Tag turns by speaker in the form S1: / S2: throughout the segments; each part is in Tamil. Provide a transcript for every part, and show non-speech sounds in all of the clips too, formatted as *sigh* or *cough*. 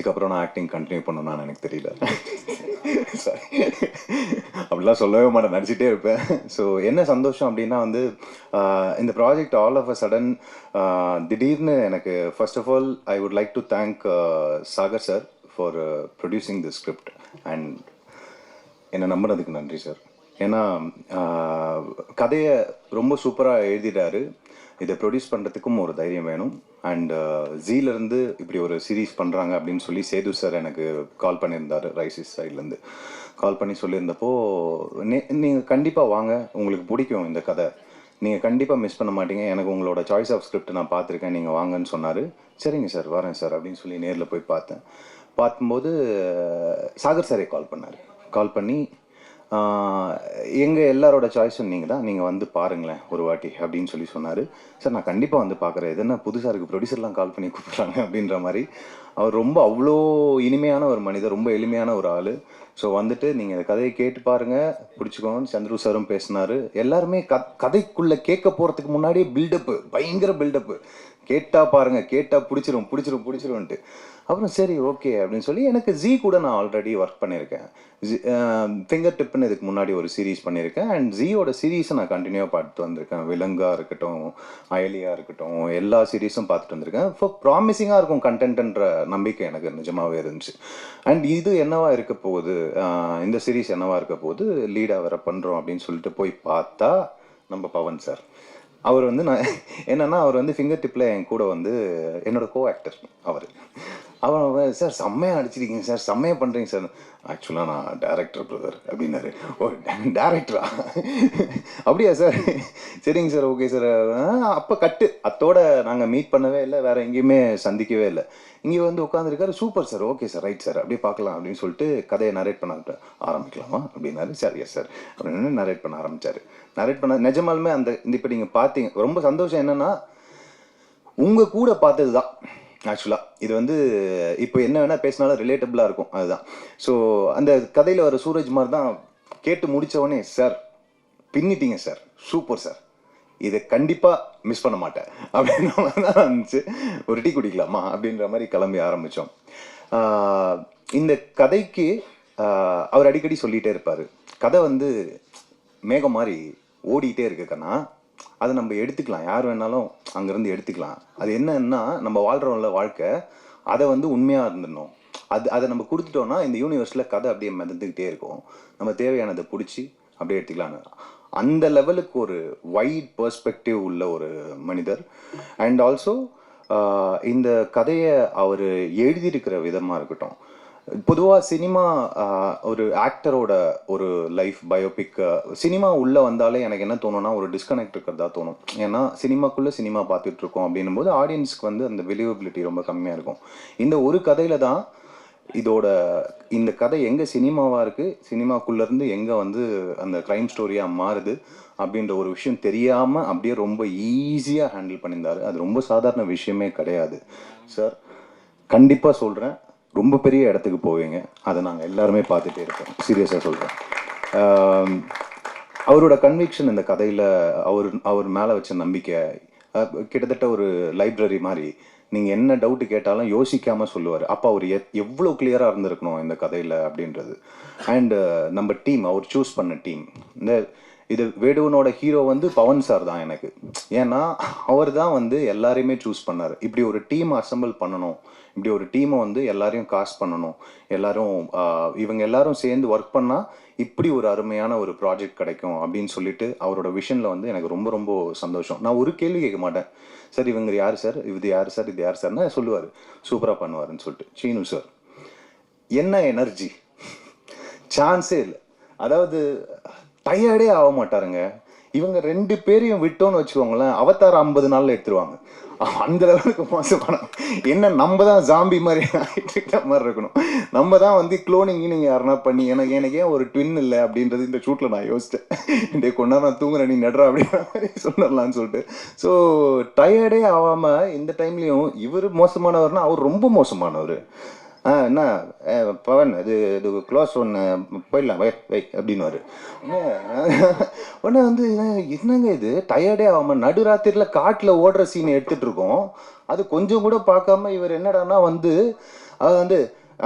S1: இதுக்கப்புறம் நான் ஆக்டிங் கண்டினியூ பண்ணணும்னு எனக்கு தெரியல. சாரி அப்படிலாம் சொல்லவே மாட்டேன். நடிச்சிட்டே இருப்பேன். ஸோ என்ன சந்தோஷம் அப்படின்னா வந்து இந்த project all of a sudden திடீர்னு எனக்கு first of all I would like to thank Sagar sir for producing the script and என்னை நம்பினதுக்கு நன்றி சார் ஏன்னா கதையை ரொம்ப சூப்பராக எழுதிட்டாரு. இதை ப்ரொடியூஸ் பண்ணுறதுக்கும் ஒரு தைரியம் வேணும். அண்ட் ஜீலேருந்து இப்படி ஒரு சீரீஸ் பண்ணுறாங்க அப்படின்னு சொல்லி சேது சார் எனக்கு கால் பண்ணியிருந்தார் ரைசிஸ் சைட்லேருந்து கால் பண்ணி சொல்லியிருந்தப்போ நீங்கள் கண்டிப்பாக வாங்க. உங்களுக்கு பிடிக்கும் இந்த கதை. நீங்கள் கண்டிப்பாக மிஸ் பண்ண மாட்டீங்க. எனக்கு உங்களோட சாய்ஸ் ஆஃப் ஸ்கிரிப்ட் நான் பார்த்துருக்கேன். நீங்கள் வாங்கன்னு சொன்னார். சரிங்க சார் வரேன் சார் அப்படின்னு சொல்லி நேரில் போய் பார்த்தேன். பார்க்கும்போது சாகர் சாரே கால் பண்ணார். கால் பண்ணி எங்கள் எல்லாரோட சாய்ஸும் நீங்கள் தான் நீங்கள் வந்து பாருங்களேன் ஒரு வாட்டி அப்படின்னு சொல்லி சொன்னார். சார் நான் கண்டிப்பாக வந்து பார்க்குறேன் எதுனா புதுசாக இருக்குது ப்ரொடியூசர்லாம் கால் பண்ணி கூப்பிட்றாங்க அப்படின்ற மாதிரி. அவர் ரொம்ப அவ்வளோ இனிமையான ஒரு மனிதர் ரொம்ப எளிமையான ஒரு ஆள். ஸோ வந்துட்டு நீங்கள் இந்த கதையை கேட்டு பாருங்கள் பிடிச்சிக்கோன்னு சந்துரு சாரும் பேசினார். எல்லாருமே க கதைக்குள்ளே கேட்க போகிறதுக்கு முன்னாடியே பில்டப்பு பயங்கர பில்டப்பு கேட்டா பாருங்க கேட்டா பிடிச்சிரும் பிடிச்சிரும் பிடிச்சிரும்ன்ட்டு. அப்புறம் சரி ஓகே அப்படின்னு சொல்லி எனக்கு ஜி கூட நான் ஆல்ரெடி ஒர்க் பண்ணியிருக்கேன். ஃபிங்கர் டிப்னு இதுக்கு முன்னாடி ஒரு சீரீஸ் பண்ணியிருக்கேன். அண்ட் ஜியோட சீரீஸை நான் கண்டினியூவாக பார்த்துட்டு வந்திருக்கேன். விலங்கா இருக்கட்டும் அயலியா இருக்கட்டும் எல்லா சீரீஸும் பார்த்துட்டு வந்திருக்கேன். இப்போ ப்ராமிசிங்காக இருக்கும் கண்டென்ட்ன்ற நம்பிக்கை எனக்கு நிஜமாகவே இருந்துச்சு. அண்ட் இது என்னவா இருக்க போகுது? இந்த சீரீஸ் என்னவா இருக்க போகுது? லீடாக வேற பண்ணுறோம் அப்படின்னு சொல்லிட்டு போய் பார்த்தா நம்ம பவன் சார் அவர் வந்து நான் என்னென்னா அவர் வந்து ஃபிங்கர் டிப்பில் என் கூட வந்து என்னோட கோ ஆக்டர் அவர். அவன் சார் செம்மையாக நடிச்சிருக்கீங்க சார். செம்மையாக பண்ணுறீங்க சார். ஆக்சுவலாக நான் டேரக்டர் பிரதர் அப்படின்னாரு. ஓ டேரக்டரா அப்படியா சார்? சரிங்க சார். Okay sir. அப்போ கட்டு அத்தோட நாங்கள் மீட் பண்ணவே இல்லை. வேறு எங்கேயுமே சந்திக்கவே இல்லை. இங்கே வந்து உட்காந்துருக்காரு super sir. Okay sir. Right sir. அப்படியே பார்க்கலாம் அப்படின்னு சொல்லிட்டு கதையை நரேட் பண்ண ஆரம்பிக்கலாமா? அப்படின்னாரு. Sir yes sir. அப்படின்னு நரேட் பண்ண ஆரம்பித்தார் நரேட் பண்ண நிஜமாலுமே அந்த இந்த இப்போ நீங்கள் பார்த்தீங்க ரொம்ப சந்தோஷம் என்னன்னா உங்கள் கூட பார்த்தது தான் ஆக்சுவலாக இது வந்து இப்போ என்ன வேணால் பேசினாலும் ரிலேட்டபிளாக இருக்கும். அதுதான். ஸோ அந்த கதையில் வர சூரஜ் மாதிரி தான் கேட்டு முடித்தவொடனே சார் பின்னிட்டீங்க சார் சூப்பர் சார் இதை கண்டிப்பாக மிஸ் பண்ண மாட்டேன். அப்படின்ற மாதிரி தான் இருந்துச்சு. ஒரு டீ குடிக்கலாமா? அப்படின்ற மாதிரி கிளம்பி ஆரம்பித்தோம் இந்த கதைக்கு அவர் அடிக்கடி சொல்லிகிட்டே இருப்பார். கதை வந்து மேகம் மாதிரி ஓடிக்கிட்டே இருக்குக்கன்னா அதை நம்ம எடுத்துக்கலாம். யார் வேணாலும் அங்கேருந்து எடுத்துக்கலாம். அது என்னன்னா நம்ம வாழ்கிறோம்ல வாழ்க்கை அதை வந்து உண்மையாக இருந்துடணும். அது அதை நம்ம கொடுத்துட்டோம்னா இந்த யூனிவர்ஸில் கதை அப்படியே மிதந்துக்கிட்டே இருக்கும். நம்ம தேவையானதை பிடிச்சி அப்படியே எடுத்துக்கலாம்னு. அந்த லெவலுக்கு ஒரு வைட் பர்ஸ்பெக்டிவ் உள்ள ஒரு மனிதர். அண்ட் ஆல்சோ இந்த கதையை அவர் எழுதியிருக்கிற விதமாக இருக்கட்டும். பொதுவாக சினிமா ஒரு ஆக்டரோட ஒரு லைஃப் பயோபிக் சினிமா உள்ளே வந்தாலே எனக்கு என்ன தோணும்னா ஒரு டிஸ்கனெக்ட் இருக்கிறதா தோணும். ஏன்னா சினிமாக்குள்ளே சினிமா பார்த்துட்டு இருக்கோம் அப்படின்னும் போது ஆடியன்ஸ்க்கு வந்து அந்த விலிவபிலிட்டி ரொம்ப கம்மியாக இருக்கும். இந்த ஒரு கதையில் தான் இதோட இந்த கதை எங்கே சினிமாவாக இருக்குது சினிமாக்குள்ளேருந்து எங்கே வந்து அந்த க்ரைம் ஸ்டோரியாக மாறுது அப்படின்ற ஒரு விஷயம் தெரியாமல் அப்படியே ரொம்ப ஈஸியாக ஹேண்டில் பண்ணியிருந்தாரு. அது ரொம்ப சாதாரண விஷயமே கிடையாது. சார் கண்டிப்பாக சொல்கிறேன் ரொம்ப பெரிய இடத்துக்கு போவீங்க. அதை நாங்கள் எல்லாருமே பார்த்துட்டே இருக்கோம். சீரியஸாக சொல்கிறேன் அவரோட கன்விக்ஷன் இந்த கதையில் அவர் அவர் மேலே வச்ச நம்பிக்கை கிட்டத்தட்ட ஒரு லைப்ரரி மாதிரி நீங்கள் என்ன டவுட்டு கேட்டாலும் யோசிக்காமல் சொல்லுவார். அப்போ அவர் எ எவ்வளோ கிளியராக இருந்திருக்கணும் இந்த கதையில் அப்படின்றது. அண்டு நம்ம டீம் அவர் சூஸ் பண்ண டீம் இந்த இது வேடுவனோட ஹீரோ வந்து பவன் சார் தான் எனக்கு. ஏன்னா அவர் தான் வந்து எல்லாரையுமே சூஸ் பண்ணார். இப்படி ஒரு டீம் அசெம்பிள் பண்ணணும். இப்படி ஒரு டீமை வந்து எல்லாரையும் காஸ்ட் பண்ணணும். எல்லாரும் இவங்க எல்லாரும் சேர்ந்து ஒர்க் பண்ணால் இப்படி ஒரு அருமையான ஒரு ப்ராஜெக்ட் கிடைக்கும் அப்படின்னு சொல்லிட்டு அவரோட விஷனில் வந்து எனக்கு ரொம்ப ரொம்ப சந்தோஷம். நான் ஒரு கேள்வி கேட்க மாட்டேன். சார் இவங்க யார் சார்? இது யார் சார்? இது யார் சார்னா சொல்லுவார். சூப்பராக பண்ணுவாருன்னு சொல்லிட்டு. சீனு சார் என்ன எனர்ஜி சான்ஸே இல்லை. அதாவது டயர்டே ஆக மாட்டாருங்க. இவங்க ரெண்டு பேரையும் விட்டோம்னு வச்சுக்கோங்களேன் அவத்தார் ஐம்பது நாளில் எடுத்துருவாங்க. அந்த லெவலுக்கு மோசமான என்ன நம்ம தான் ஜாம்பி மாதிரி ஆகிட்டு மாதிரி இருக்கணும். நம்ம தான் வந்து குளோனிங் நீங்க யாருன்னா பண்ணி எனக்கு எனக்கு ஏன் ஒரு ட்வின் இல்லை அப்படின்றது இந்த ஷூட்டில் நான் யோசிச்சேன். டே கொண்டா நான் தூங்குறேன் நீ நடுறா அப்படின்ற மாதிரி சொல்லலாம்னு சொல்லிட்டு. ஸோ டயர்டே ஆகாமல் இந்த டைம்லேயும் இவர் மோசமானவர்னா அவர் ரொம்ப மோசமானவர். ஆ என்ன பவன் இது இது க்ளோஸ் ஒன்று போயிடலாம் வை வை அப்படின்னுவாரு. உடனே வந்து என்னங்க இது? டயர்டே ஆகாமல் நடுராத்திரியில் காட்டில் ஓடுற சீன் எடுத்துட்டு இருக்கோம். அது கொஞ்சம் கூட பார்க்காம இவர் என்னடான்னா வந்து அது வந்து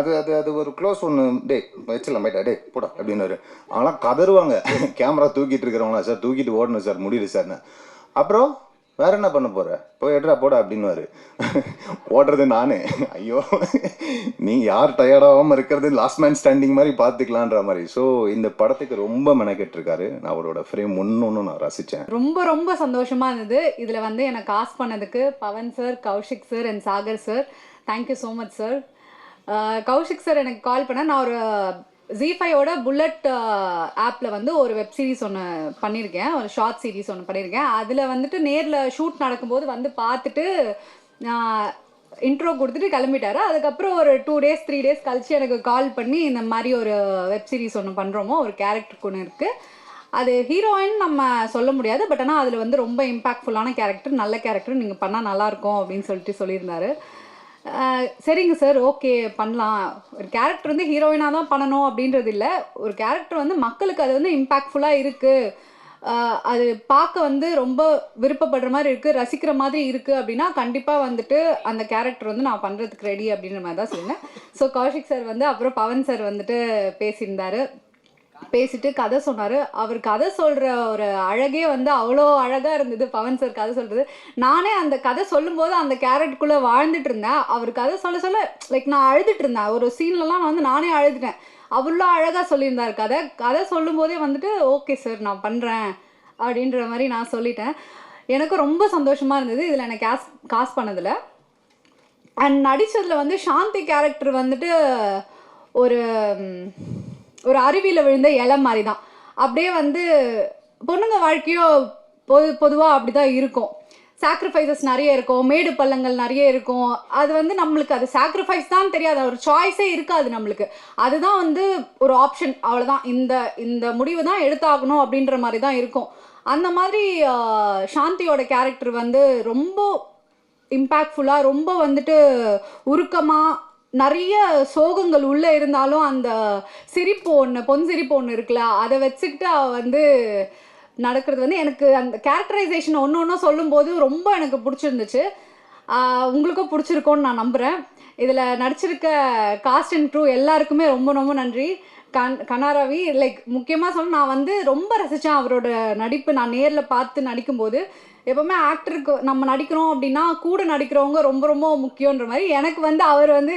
S1: அது அது அது ஒரு க்ளோஸ் ஒன்று டே வச்சிடலாம் பைட்டா டே போடா அப்படின்னு ஆனால் கதருவாங்க. *laughs* கேமரா தூக்கிட்டு இருக்கிறவங்களா சார் தூக்கிட்டு ஓடணும் சார் முடியல சார்னு. அப்புறம் வேற என்ன பண்ண போற? போய் எட்ரா போட அப்படின்னுவாரு. ஓடுறது நானே. ஐயோ நீ யார் டயர்டாகாம இருக்கிறது லாஸ்ட் மேன் ஸ்டாண்டிங் மாதிரி பார்த்துக்கலான்ற மாதிரி. ஸோ இந்த படத்துக்கு ரொம்ப மெனக்கெட்டு இருக்காரு நான் அவரோட ஃப்ரேம் ஒன்று ஒன்று நான் ரசித்தேன்
S2: ரொம்ப ரொம்ப சந்தோஷமா இருந்தது. இதுல வந்து எனக்கு காசு பண்ணதுக்கு Pawan sir Kaushik sir and Sagar sir thank you so much sir Kaushik sir எனக்கு கால் பண்ண நான் ஒரு ஜி ஃபைவோட புல்லட் ஆப்பில் வந்து ஒரு வெப் சீரிஸ் ஒன்று பண்ணியிருக்கேன் ஒரு ஷார்ட் சீரிஸ் ஒன்று பண்ணியிருக்கேன் அதில் வந்துட்டு நேரில் ஷூட் நடக்கும்போது வந்து பார்த்துட்டு இன்ட்ரோ கொடுத்துட்டு கிளம்பிட்டாரு. அதுக்கப்புறம் ஒரு டூ டேஸ் த்ரீ டேஸ் கழிச்சு எனக்கு கால் பண்ணி இந்த மாதிரி ஒரு வெப் சீரிஸ் ஒன்று பண்ணுறோமோ ஒரு கேரக்டருக்கு ஒன்று இருக்குது அது ஹீரோயின் நம்ம சொல்ல முடியாது. பட் ஆனால் அதில் வந்து ரொம்ப இம்பாக்ட்ஃபுல்லான கேரக்டர் நல்ல கேரக்டர் நீங்கள் பண்ணால் நல்லாயிருக்கும் அப்படின்னு சொல்லிட்டு சொல்லியிருந்தாரு. சரிங்க சார் ஓகே பண்ணலாம். ஒரு கேரக்டர் வந்து ஹீரோயினாக தான் பண்ணணும் அப்படின்றது இல்லை. ஒரு கேரக்டர் வந்து மக்களுக்கு அது வந்து இம்பாக்ட்ஃபுல்லாக இருக்குது அது பார்க்க வந்து ரொம்ப விருப்பப்படுற மாதிரி இருக்குது ரசிக்கிற மாதிரி இருக்குது அப்படின்னா கண்டிப்பாக வந்துட்டு அந்த கேரக்டர் வந்து நான் பண்ணுறதுக்கு ரெடி அப்படின்ற மாதிரி தான் சொன்னேன் ஸோ கௌஷிக் சார் வந்து அப்புறம் பவன் சார் வந்துட்டு பேசியிருந்தாரு. பேசிட்டு கதை சொன்னார். அவர் கதை சொல்கிற ஒரு அழகே வந்து அவ்வளோ அழகாக இருந்தது. பவன் சார் கதை சொல்கிறது நானே அந்த கதை சொல்லும்போது அந்த கேரக்டருக்குள்ளே வாழ்ந்துட்டு இருந்தேன். அவர் கதை சொல்ல சொல்ல லைக் நான் அழுதுட்டு இருந்தேன். ஒரு சீன்லலாம் வந்து நானே அழுதுட்டேன். அவ்வளோ அழகாக சொல்லியிருந்தார் கதை. கதை சொல்லும்போதே வந்துட்டு ஓகே சார் நான் பண்ணுறேன் அப்படின்ற மாதிரி நான் சொல்லிட்டேன். எனக்கு ரொம்ப சந்தோஷமாக இருந்தது. இதில் எனக்கு காஸ் காசு பண்ணதில். அண்ட் நடித்ததில் வந்து சாந்தி கேரக்டர் வந்துட்டு ஒரு ஒரு அருவியில் விழுந்த இலை மாதிரி தான் அப்படியே வந்து பொண்ணுங்க வாழ்க்கையோ பொது பொதுவாக அப்படி தான் இருக்கும். சாக்ரிஃபைசஸ் நிறைய இருக்கும். மேடு பள்ளங்கள் நிறைய இருக்கும். அது வந்து நம்மளுக்கு அது சாக்ரிஃபைஸ் தான் தெரியாது. ஒரு சாய்ஸே இருக்காது நம்மளுக்கு. அதுதான் வந்து ஒரு ஆப்ஷன் அவ்வளோதான் இந்த இந்த முடிவு தான் எடுத்தாகணும் அப்படின்ற மாதிரி தான் இருக்கும். அந்த மாதிரி சாந்தியோட கேரக்டர் வந்து ரொம்ப இம்பேக்ட்ஃபுல்லாக ரொம்ப வந்துட்டு உருக்கமாக நிறைய சோகங்கள் உள்ளே இருந்தாலும் அந்த சிரிப்பு ஒன்று பொன் சிரிப்பு ஒன்று இருக்குல்ல அதை வச்சுக்கிட்டு அவள் வந்து நடக்கிறது வந்து எனக்கு அந்த கேரக்டரைசேஷன் ஒன்று ஒன்றும் சொல்லும்போது ரொம்ப எனக்கு பிடிச்சிருந்துச்சு. உங்களுக்கும் பிடிச்சிருக்கோன்னு நான் நம்புகிறேன் இதில் நடிச்சிருக்க காஸ்ட் அண்ட் க்ரூ எல்லாருக்குமே ரொம்ப ரொம்ப நன்றி. கண் கனாரவி லைக் முக்கியமாக சொல்ல நான் வந்து ரொம்ப ரசித்தேன் அவரோட நடிப்பு. நான் நேரில் பார்த்து நடிக்கும்போது எப்போவுமே ஆக்டருக்கு நம்ம நடிக்கிறோம் அப்படின்னா கூட நடிக்கிறவங்க ரொம்ப ரொம்ப முக்கியன்ற மாதிரி எனக்கு வந்து அவர் வந்து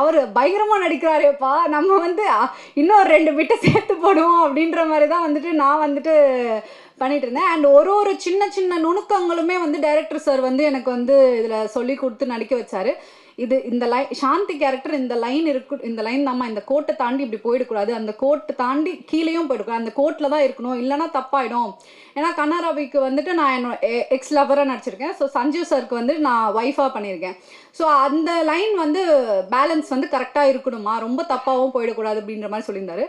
S2: அவர் பயங்கரமாக நடிக்கிறாரேப்பா நம்ம வந்து இன்னொரு ரெண்டு பிட்டை சேர்த்து போடுவோம் அப்படின்ற மாதிரி தான் வந்துட்டு நான் வந்துட்டு பண்ணிட்டு இருந்தேன். அண்ட் ஒரு ஒரு சின்ன சின்ன நுணுக்கங்களுமே வந்து டைரக்டர் சார் வந்து எனக்கு வந்து இதில் சொல்லி கொடுத்து நடிக்க வச்சாரு. இது இந்த லைன் சாந்தி கேரக்டர் இந்த லைன் இருக்கு இந்த லைன் தாம்மா இந்த கோட்டை தாண்டி இப்படி போயிடக்கூடாது. அந்த கோட்டை தாண்டி கீழேயும் போயிடக்கூடாது. அந்த கோட்டில் தான் இருக்கணும். இல்லைன்னா தப்பாயிடும். ஏன்னா கண்ணாராவிக்கு வந்துட்டு நான் என்னோட எக்ஸ் லவராக நடிச்சிருக்கேன். ஸோ சஞ்சீவ் சருக்கு வந்து நான் ஒய்ஃபாக பண்ணியிருக்கேன். ஸோ அந்த லைன் வந்து பேலன்ஸ் வந்து கரெக்டாக இருக்கணுமா ரொம்ப தப்பாகவும் போயிடக்கூடாது அப்படின்ற மாதிரி சொல்லியிருந்தாரு.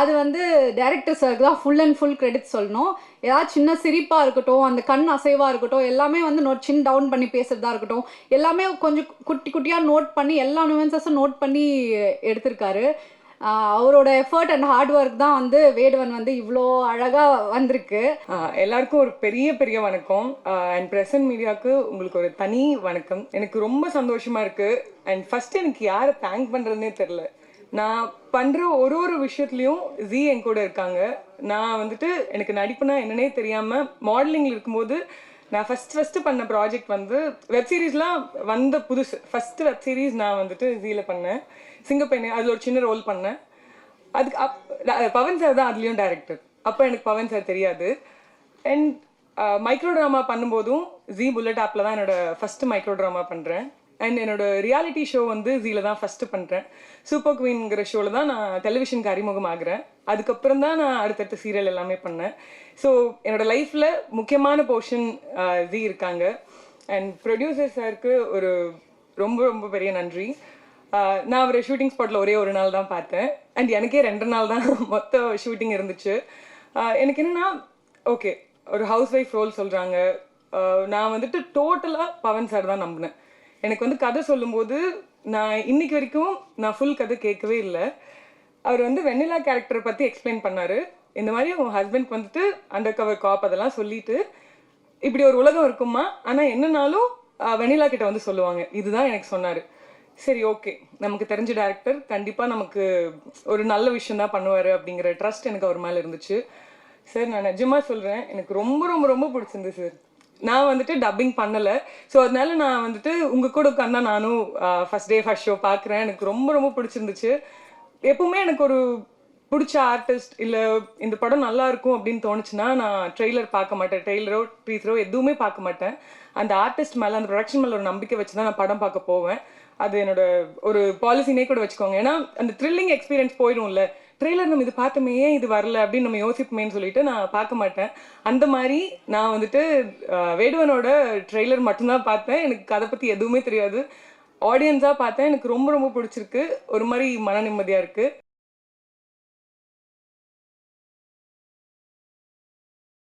S2: அது வந்து டைரக்டர் சாருக்கு தான் ஃபுல் அண்ட் ஃபுல் கிரெடிட் சொல்லணும். ஏதாவது சின்ன சிரிப்பாக இருக்கட்டும் அந்த கண் அசைவாக இருக்கட்டும் எல்லாமே வந்து நோட் சின் டவுன் பண்ணி பேசுறதா இருக்கட்டும் எல்லாமே கொஞ்சம் குட்டி குட்டியாக நோட் பண்ணி எல்லா நுவன்சஸும் நோட் பண்ணி எடுத்திருக்காரு. அவரோட எஃபர்ட் அண்ட் ஹார்ட் ஒர்க் தான் வந்து வேடுவன் வந்து இவ்வளோ அழகாக வந்திருக்கு.
S3: எல்லாருக்கும் ஒரு பெரிய பெரிய வணக்கம். அண்ட் பிரசன்ட் மீடியாவுக்கு உங்களுக்கு ஒரு தனி வணக்கம். எனக்கு ரொம்ப சந்தோஷமாக இருக்குது அண்ட் ஃபஸ்ட்டு எனக்கு யாரை தேங்க் பண்ணுறதுனே தெரில நான் பண்ணுற ஒரு ஒரு விஷயத்துலையும் ஜி என் கூட இருக்காங்க. நான் வந்துட்டு எனக்கு நடிப்புனா என்னன்னே தெரியாமல் மாடலிங்கில் இருக்கும்போது நான் ஃபர்ஸ்ட் ஃபஸ்ட்டு பண்ண ப்ராஜெக்ட் வந்து வெப் சீரீஸ்லாம் வந்த புதுசு. ஃபஸ்ட்டு வெப் சீரீஸ் நான் வந்துட்டு ஜியில் பண்ணேன். சிங்கப்பெண்ணே அதில் ஒரு சின்ன ரோல் பண்ணேன். அதுக்கு அப் பவன் சார் தான் அதுலேயும் டேரக்டர் அப்போ எனக்கு பவன் சார் தெரியாது. அண்ட் மைக்ரோ ட்ராமா பண்ணும்போதும் ஜி புல்லட் ஆப்பில் தான் என்னோடய ஃபஸ்ட்டு மைக்ரோ ட்ராமா பண்ணுறேன் அண்ட் என்னோட ரியாலிட்டி ஷோ வந்து ஜீல தான் ஃபஸ்ட்டு பண்ணுறேன் சூப்பர் குவீன்ங்கிற ஷோவில் தான் நான் டெலிவிஷனுக்கு அறிமுகம் ஆகிறேன் அதுக்கப்புறம் தான் நான் அடுத்தடுத்த சீரியல் எல்லாமே பண்ணேன். ஸோ என்னோட லைஃப்பில் முக்கியமான போர்ஷன் ஜி இருக்காங்க. அண்ட் ப்ரொடியூசர் சாருக்கு ஒரு ரொம்ப ரொம்ப பெரிய நன்றி. நான் அவரை ஷூட்டிங் ஸ்பாட்டில் ஒரே ஒரு நாள் தான் பார்த்தேன். அண்ட் எனக்கே ரெண்டு நாள் தான் *laughs* மொத்த ஷூட்டிங் இருந்துச்சு. எனக்கு என்னென்னா ஓகே ஒரு ஹவுஸ் ஒய்ஃப் ரோல் சொல்கிறாங்க நான் வந்துட்டு டோட்டலாக பவன் சார் தான் நம்பினேன். எனக்கு வந்து கதை சொல்லும்போது நான் இன்னைக்கு வரைக்கும் நான் ஃபுல் கதை கேட்கவே இல்லை. அவர் வந்து வெண்ணிலா கேரக்டரை பற்றி எக்ஸ்பிளைன் பண்ணார். இந்த மாதிரி உன் ஹஸ்பண்ட் வந்துட்டு அண்டர் கவர் காப் அதெல்லாம் சொல்லிட்டு இப்படி ஒரு உலகம் இருக்குமா? ஆனால் என்னன்னாலும் வெண்ணிலா கிட்ட வந்து சொல்லுவாங்க. இதுதான் எனக்கு சொன்னார். சரி ஓகே நமக்கு தெரிஞ்ச டேரக்டர் கண்டிப்பாக நமக்கு ஒரு நல்ல விஷயம் தான் பண்ணுவார் அப்படிங்கிற ட்ரஸ்ட் எனக்கு அவர் மேலே இருந்துச்சு. சார் நான் நிஜமாக சொல்கிறேன் எனக்கு ரொம்ப ரொம்ப ரொம்ப பிடிச்சிருந்து சார். நான் வந்துட்டு டப்பிங் பண்ணலை. ஸோ அதனால நான் வந்துட்டு உங்கள் கூட உட்காந்தா நானும் ஃபஸ்ட் டே ஃபஸ்ட் ஷோ பார்க்குறேன் எனக்கு ரொம்ப ரொம்ப பிடிச்சிருந்துச்சு. எப்பவுமே எனக்கு ஒரு பிடிச்ச ஆர்டிஸ்ட் இல்லை இந்த படம் நல்லா இருக்கும் அப்படின்னு தோணுச்சுன்னா நான் ட்ரெய்லர் பார்க்க மாட்டேன். ட்ரெய்லரோ ட்ரீஸரோ எதுவுமே பார்க்க மாட்டேன். அந்த ஆர்டிஸ்ட் மேலே அந்த ப்ரொடக்ஷன் மேலே ஒரு நம்பிக்கை வச்சு தான் நான் படம் பார்க்க போவேன். அது என்னோட ஒரு பாலிசினே கூட வச்சுக்கோங்க. ஏன்னா அந்த த்ரில்லிங் எக்ஸ்பீரியன்ஸ் போயிடும்ல. ட்ரெய்லர் நம்ம இது பார்த்தோமே ஏன் இது வரல அப்படின்னு நம்ம யோசிப்போமேன்னு சொல்லிட்டு நான் பார்க்க மாட்டேன். அந்த மாதிரி நான் வந்துட்டு வேடுவனோட ட்ரெய்லர் மட்டும்தான் பார்த்தேன். எனக்கு அதை பற்றி எதுவுமே தெரியாது. ஆடியன்ஸாக பார்த்தேன். எனக்கு ரொம்ப ரொம்ப பிடிச்சிருக்கு. ஒரு மாதிரி மன நிம்மதியாக இருக்குது